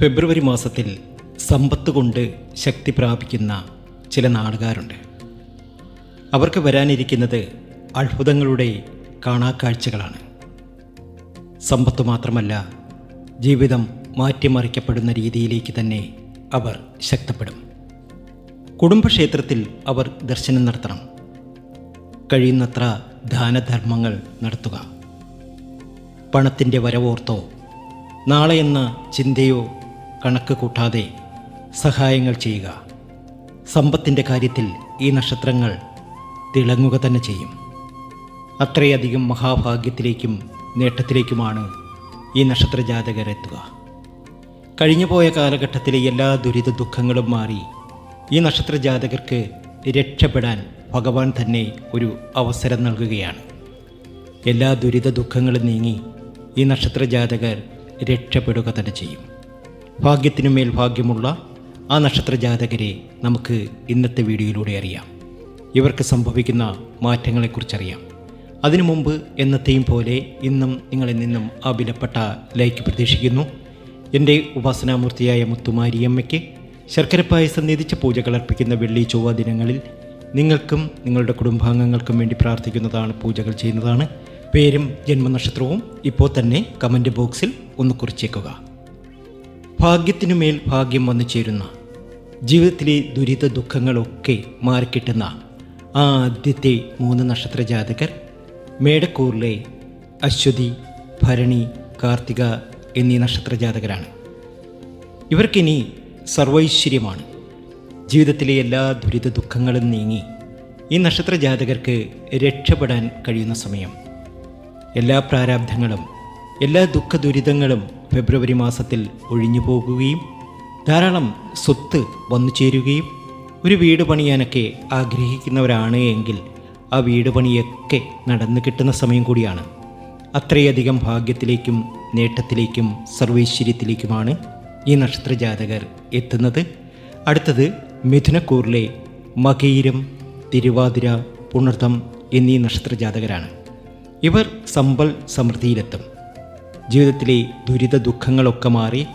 ഫെബ്രുവരി മാസത്തിൽ സമ്പത്ത് കൊണ്ട് ശക്തി പ്രാപിക്കുന്ന ചില നാടുകാരുണ്ട്. അവർക്ക് വരാനിരിക്കുന്നത് അത്ഭുതങ്ങളുടെ കാണാക്കാഴ്ചകളാണ്. സമ്പത്ത് മാത്രമല്ല ജീവിതം മാറ്റിമറിക്കപ്പെടുന്ന രീതിയിലേക്ക് തന്നെ അവർ ശക്തപ്പെടും. കുടുംബക്ഷേത്രത്തിൽ അവർ ദർശനം നടത്തണം. കഴിയുന്നത്ര ദാനധർമ്മങ്ങൾ നടത്തുക. പണത്തിന്റെ വരവോർത്തോ നാളെയെന്ന ചിന്തയോ കണക്ക് കൂട്ടാതെ സഹായങ്ങൾ ചെയ്യുക. സമ്പത്തിന്റെ കാര്യത്തിൽ ഈ നക്ഷത്രങ്ങൾ തിളങ്ങുക തന്നെ ചെയ്യും. അത്രയധികം മഹാഭാഗ്യത്തിലേക്കും നേട്ടത്തിലേക്കുമാണ് ഈ നക്ഷത്ര ജാതകർ എത്തുക. കഴിഞ്ഞുപോയ കാലഘട്ടത്തിലെ എല്ലാ ദുരിത ദുഃഖങ്ങളും മാറി ഈ നക്ഷത്ര ജാതകർക്ക് രക്ഷപ്പെടാൻ ഭഗവാൻ തന്നെ ഒരു അവസരം നൽകുകയാണ്. എല്ലാ ദുരിത ദുഃഖങ്ങളും നീങ്ങി ഈ നക്ഷത്ര ജാതകർ രക്ഷപ്പെടുക തന്നെ ചെയ്യും. ഭാഗ്യത്തിനു മേൽ ഭാഗ്യമുള്ള ആ നക്ഷത്ര ജാതകരെ നമുക്ക് ഇന്നത്തെ വീഡിയോയിലൂടെ അറിയാം. ഇവർക്ക് സംഭവിക്കുന്ന മാറ്റങ്ങളെക്കുറിച്ചറിയാം. അതിനു മുമ്പ് എന്നത്തെയും പോലെ ഇന്നും നിങ്ങളിൽ നിന്നും ആ വിലപ്പെട്ട ലൈക്ക് പ്രതീക്ഷിക്കുന്നു. എന്റെ ഉപാസനാമൂർത്തിയായ മുത്തുമാരിയമ്മയ്ക്ക് ശർക്കര പായസം നിധിച്ച പൂജകൾ അർപ്പിക്കുന്ന വെള്ളി ചൊവ്വ ദിനങ്ങളിൽ നിങ്ങൾക്കും നിങ്ങളുടെ കുടുംബാംഗങ്ങൾക്കും വേണ്ടി പ്രാർത്ഥിക്കുന്നതാണ് പൂജകൾ ചെയ്യുന്നതാണ്. പേരും ജന്മനക്ഷത്രവും ഇപ്പോൾ തന്നെ കമന്റ് ബോക്സിൽ ഒന്ന് കുറിച്ചേക്കുക. ഭാഗ്യത്തിനു മേൽ ഭാഗ്യം വന്നു ചേരുന്ന ജീവിതത്തിലെ ദുരിത ദുഃഖങ്ങളൊക്കെ മാറിക്കിട്ടുന്ന ആ ആദ്യത്തെ മൂന്ന് നക്ഷത്ര ജാതകർ മേടക്കൂറിലെ അശ്വതി ഭരണി കാർത്തിക എന്നീ നക്ഷത്ര ജാതകരാണ് ഇവർക്കിനി സർവൈശ്വര്യമാണ്. ജീവിതത്തിലെ എല്ലാ ദുരിത ദുഃഖങ്ങളും നീങ്ങി ഈ നക്ഷത്ര ജാതകർക്ക് രക്ഷപ്പെടാൻ കഴിയുന്ന സമയം. എല്ലാ പ്രാരാബ്ധങ്ങളും എല്ലാ ദുഃഖ ദുരിതങ്ങളും ഫെബ്രുവരി മാസത്തിൽ ഒഴിഞ്ഞു പോകുകയും ധാരാളം സ്വത്ത് വന്നു ചേരുകയും ഒരു വീട് പണിയാനൊക്കെ ആഗ്രഹിക്കുന്നവരാണ് എങ്കിൽ ആ വീട് പണിയൊക്കെ നടന്നു കിട്ടുന്ന സമയം കൂടിയാണ്. അത്രയധികം ഭാഗ്യത്തിലേക്കും നേട്ടത്തിലേക്കും സർവൈശ്വര്യത്തിലേക്കുമാണ് ഈ നക്ഷത്ര ജാതകർ എത്തുന്നത്. അടുത്തത് മിഥുനക്കൂറിലെ മകീരം തിരുവാതിര പുണർതം എന്നീ നക്ഷത്രജാതകരാണ്. ഇവർ സമ്പൽ സമൃദ്ധിയിലെത്തും. ജീവിതത്തിലെ ദുരിത ദുഃഖങ്ങളൊക്കെ മാറി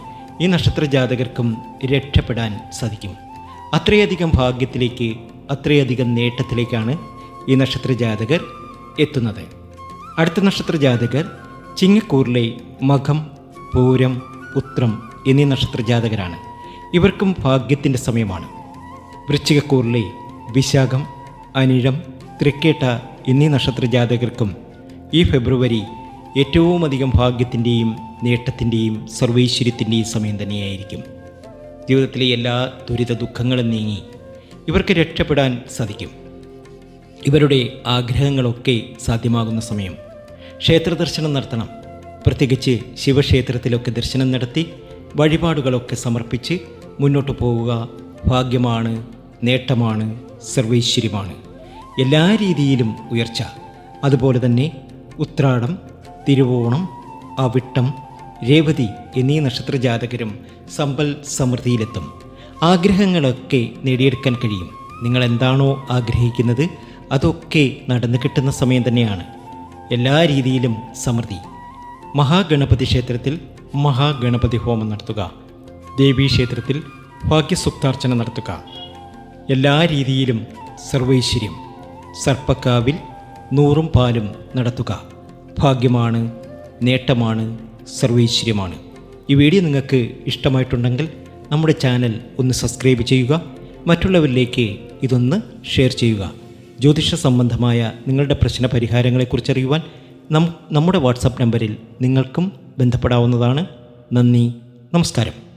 ഈ നക്ഷത്ര ജാതകർക്കും രക്ഷപ്പെടാൻ സാധിക്കും. അത്രയധികം ഭാഗ്യത്തിലേക്ക് അത്രയധികം നേട്ടത്തിലേക്കാണ് ഈ നക്ഷത്ര ജാതകർ എത്തുന്നത്. അടുത്ത നക്ഷത്ര ജാതകർ ചിങ്ങക്കൂറിലെ മകം പൂരം ഉത്രം എന്നീ നക്ഷത്ര ജാതകരാണ് ഇവർക്കും ഭാഗ്യത്തിന്റെ സമയമാണ്. വൃശ്ചികക്കൂറിലെ വിശാഖം അനിഴം തൃക്കേട്ട എന്നീ നക്ഷത്ര ജാതകർക്കും ഈ ഫെബ്രുവരി ഏറ്റവും അധികം ഭാഗ്യത്തിന്റെയും നേട്ടത്തിന്റെയും സർവൈശ്വര്യത്തിന്റെയും സമയം തന്നെയായിരിക്കും. ജീവിതത്തിലെ എല്ലാ ദുരിത ദുഃഖങ്ങളും നീങ്ങി ഇവർക്ക് രക്ഷപ്പെടാൻ സാധിക്കും. ഇവരുടെ ആഗ്രഹങ്ങളൊക്കെ സാധ്യമാകുന്ന സമയം. ക്ഷേത്ര ദർശനം നടത്തണം. പ്രത്യേകിച്ച് ശിവക്ഷേത്രത്തിലൊക്കെ ദർശനം നടത്തി വഴിപാടുകളൊക്കെ സമർപ്പിച്ച് മുന്നോട്ട് പോവുക ഭാഗ്യമാണ് നേട്ടമാണ് സർവൈശ്വര്യമാണ് എല്ലാ രീതിയിലും ഉയർച്ച. അതുപോലെ തന്നെ ഉത്രാടം തിരുവോണം അവിട്ടം രേവതി എന്നീ നക്ഷത്ര ജാതകരും സമ്പൽ സമൃദ്ധിയിലെത്തും. ആഗ്രഹങ്ങളൊക്കെ നേടിയെടുക്കാൻ കഴിയും. നിങ്ങൾ എന്താണോ ആഗ്രഹിക്കുന്നത് അതൊക്കെ നടന്നു കിട്ടുന്ന സമയം തന്നെയാണ്. എല്ലാ രീതിയിലും സമൃദ്ധി. മഹാഗണപതി ക്ഷേത്രത്തിൽ മഹാഗണപതി ഹോമം നടത്തുക. ദേവീ ക്ഷേത്രത്തിൽ ഭാഗ്യസുക്താർച്ചന നടത്തുക. എല്ലാ രീതിയിലും സർവൈശ്വര്യം. സർപ്പക്കാവിൽ നൂറും പാലും നടത്തുക. ഭാഗ്യമാണ് നേട്ടമാണ് സർവൈശ്വര്യമാണ് ഈ വീഡിയോ നിങ്ങൾക്ക് ഇഷ്ടമായിട്ടുണ്ടെങ്കിൽ നമ്മുടെ ചാനൽ ഒന്ന് സബ്സ്ക്രൈബ് ചെയ്യുക മറ്റുള്ളവരിലേക്ക് ഇതൊന്ന് ഷെയർ ചെയ്യുക. ജ്യോതിഷ സംബന്ധമായ നിങ്ങളുടെ പ്രശ്ന പരിഹാരങ്ങളെക്കുറിച്ച് അറിയുവാൻ നം നമ്മുടെ വാട്സപ്പ് നമ്പറിൽ നിങ്ങൾക്കും ബന്ധപ്പെടാവുന്നതാണ്. നന്ദി നമസ്കാരം.